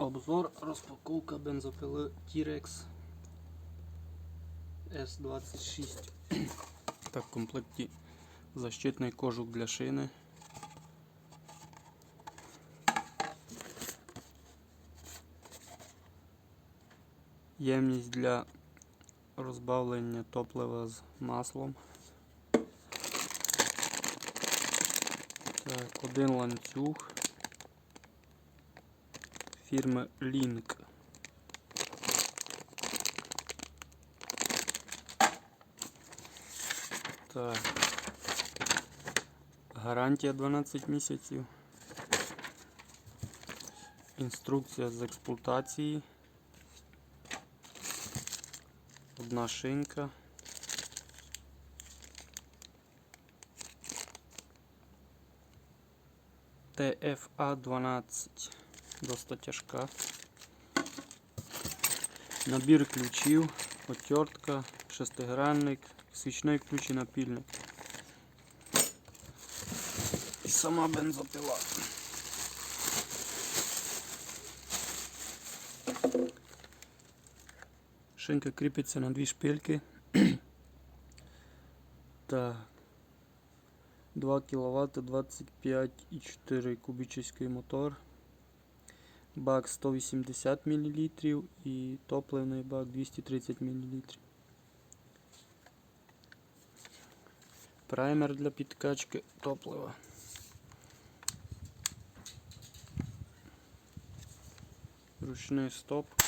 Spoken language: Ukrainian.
Обзор, розпаковка бензопили T-Rex S26. Так, в комплекті защитний кожух для шини. Ємність для розбавлення топлива з маслом. Так, один ланцюг фірми Link. Так. Гарантія 12 місяців. Інструкція з експлуатації. Одна шинка. ТФА 12 досить тяжка. Набір ключів, отвертка, шестигранник, свічний ключ і напільник. І сама бензопила. Шинка кріпиться на дві шпильки. Так. 2 кВт 25,4 кубічний мотор. Бак 180 мл і топливний бак 230 мл. Праймер для підкачки топлива. Ручний стоп.